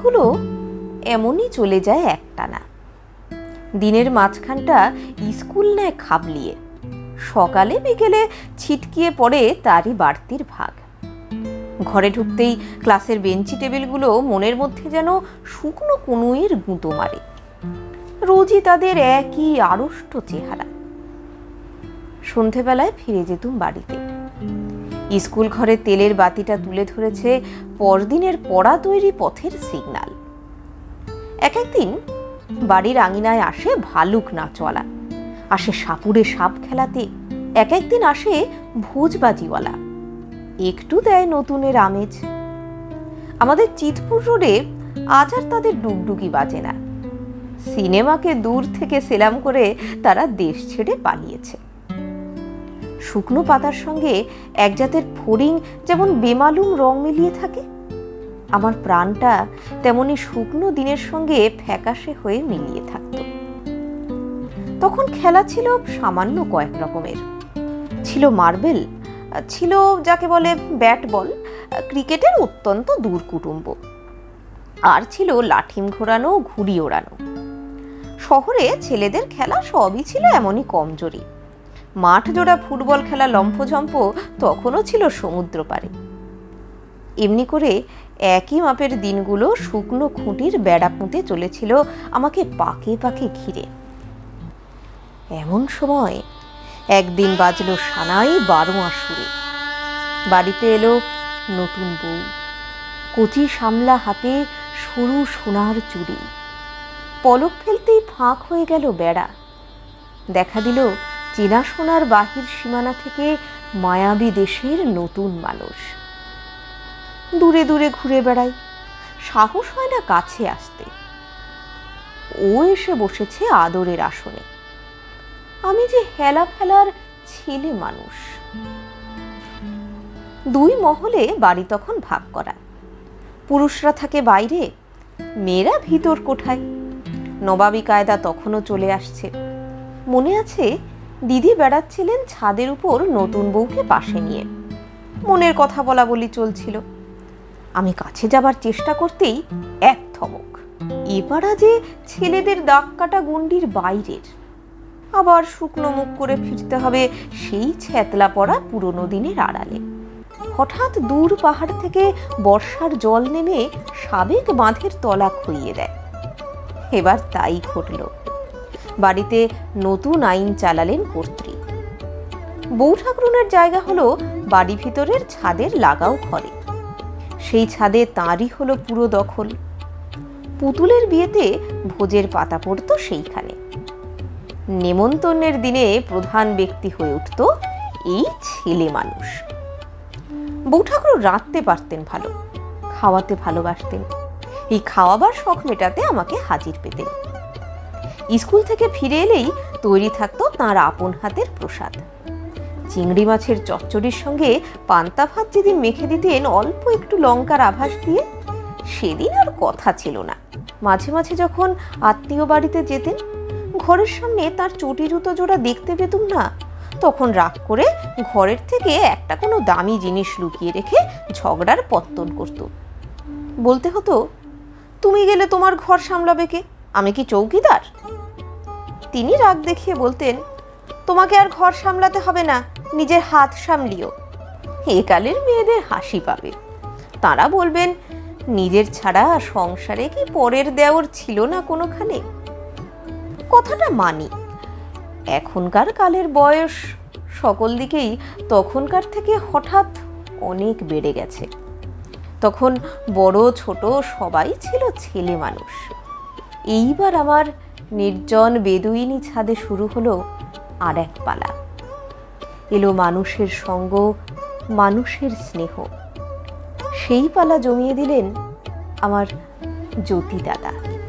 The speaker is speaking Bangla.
দিনগুলো এমনই চলে যায় একটানা। দিনের মাঝখানটা স্কুল নেয় খাবলিয়ে, সকালে বিকেলে ছিটকিয়ে পড়ে তারই বাড়তির ভাগ। ঘরে ঢুকতেই ক্লাসের বেঞ্চি টেবিলগুলো মনের মধ্যে যেন শুকনো কুনুইয়ের গুঁতো মারে। রোজই তাদের একই আড়ষ্ট চেহারা। সন্ধেবেলায় ফিরে যেতুম বাড়িতে। স্কুল ঘরে তেলের বাতিটা তুলে ধরেছে পরদিনের পড়া তৈরি পথের সিগনাল এক একদিন বাড়ির আঙিনায় আসে ভালুক নাচওয়ালা আসে সাপুরে সাপ খেলাতে। এক একদিন আসে ভোজবাজিওয়ালা একটু দেয় নতুনের আমেজ। আমাদের চিতপুর রোডে আজ আর তাদের ডুগডুগি বাজে না। সিনেমাকে দূর থেকে সেলাম করে তারা দেশ ছেড়ে পালিয়েছে। শুকনো পাতার সঙ্গে এক জাতের ফড়িং যেমন বেমালুম রং মিলিয়ে থাকে, আমার প্রাণটা তেমনি শুকনো দিনের সঙ্গে ফ্যাকাশে হয়ে মিলিয়ে থাকত। তখন খেলা ছিল সামান্য কয়েক রকমের। ছিল মার্বেল, ছিল যাকে বলে ব্যাট বল, ক্রিকেটের অত্যন্ত দূর কুটুম্ব আর ছিল লাঠিম ঘোরানো, ঘুড়ি ওড়ানো। শহরে ছেলেদের খেলা সবই ছিল এমনই কমজোরি। মাঠ জোড়া ফুটবল খেলা লম্ফঝম্প তখনও ছিল সমুদ্র পারে এমনি করে একই মাপের দিনগুলো শুকনো খুঁটির বেড়া পুঁতে চলেছিল আমাকে পাকে পাকে ঘিরে। এমন সময় একদিন বাজলো সানাই বারো আসুরে বাড়িতে এলো নতুন বউ। কচি সামলা হাতে সরু সোনার চুড়ি। পলক ফেলতেই ফাঁক হয়ে গেল বেড়া। দেখা দিল চেনা সোনার বাহির সীমানা থেকে মায়াবী দেশের নতুন মানুষ। দূরে দূরে ঘুরে বেড়াই সাহস হয় না কাছে আসতে। ও এসে বসেছে আদরের আসনে। আমি যে হেলা ফেলার ছেলে মানুষ। দুই মহলে বাড়ি তখন ভাগ করা। পুরুষরা থাকে বাইরে, মেয়েরা ভিতর কোঠায়। নবাবী কায়দা তখনও চলে আসছে। মনে আছে দিদি বেড়াচ্ছিলেন ছাদের উপর নতুন বউকে পাশে নিয়ে। মনের কথা বলা বলি চলছিল। আমি কাছে যাবার চেষ্টা করতেই এক থমক। এ পাড়া যে ছেলেদের দাগ কাটা গন্ডির বাইরের। আবার শুকনো মুখ করে ফিরতে হবে সেই ছ্যাতলা পড়া পুরনো দিনের আড়ালে। হঠাৎ দূর পাহাড় থেকে বর্ষার জল নেমে সাবেক বাঁধের তলা খুইয়ে দেয়। এবার তাই ঘটল। বাড়িতে নতুন আইন চালালেন কর্ত্রী বউ ঠাকুরনের জায়গা হলো বাড়ি ভিতরের ছাদের লাগাও ঘরে। সেই ছাদে তাঁরই হলো পুরো দখল। পুতুলের বিয়েতে ভোজের পাতা পড়তো সেইখানে। নেমন্তন্নের দিনে প্রধান ব্যক্তি হয়ে উঠত এই ছেলে মানুষ। বউ ঠাকুর রাঁধতে পারতেন ভালো, খাওয়াতে ভালোবাসতেন। এই খাওয়াবার শখ মেটাতে আমাকে হাজির পেতেন। স্কুল থেকে ফিরে এলেই তৈরি থাকতো তাঁর আপন হাতের প্রসাদ। চিংড়ি মাছের চচ্চড়ির সঙ্গে পান্তা ভাত যেদিন মেখে দিতেন, অল্প একটু লঙ্কার আভাস দিয়ে, সেদিন আর কথা ছিল না। মাঝে মাঝে যখন আত্মীয় বাড়িতে যেতেন, ঘরের সামনে তার চটি জুতো জোড়া দেখতে পেতুম না, তখন রাগ করে ঘরের থেকে একটা কোনো দামি জিনিস লুকিয়ে রেখে ঝগড়ার পত্তন করত। বলতে হতো, তুমি গেলে তোমার ঘর সামলাবে কে? আমি কি চৌকিদার? তিনি রাগ দেখিয়ে বলতেন, তোমাকে আর ঘর সামলাতে হবে না, নিজের হাত সামলিও। একালের মেয়েদের হাসি পাবে। তারা বলবেন, নিজের ছাড়া সংসারে কি পরের দেওর ছিল না কোনোখানে? কথাটা মানি। এখনকার কালের বয়স সকল দিকেই তখনকার থেকে হঠাৎ অনেক বেড়ে গেছে। তখন বড় ছোট সবাই ছিল ছেলে মানুষ। এইবার আমার নির্জন বেদুইনি ছাদে শুরু হলো আর এক পালা। এলো মানুষের সঙ্গ, মানুষের স্নেহ। সেই পালা জমিয়ে দিলেন আমার জ্যোতি দাদা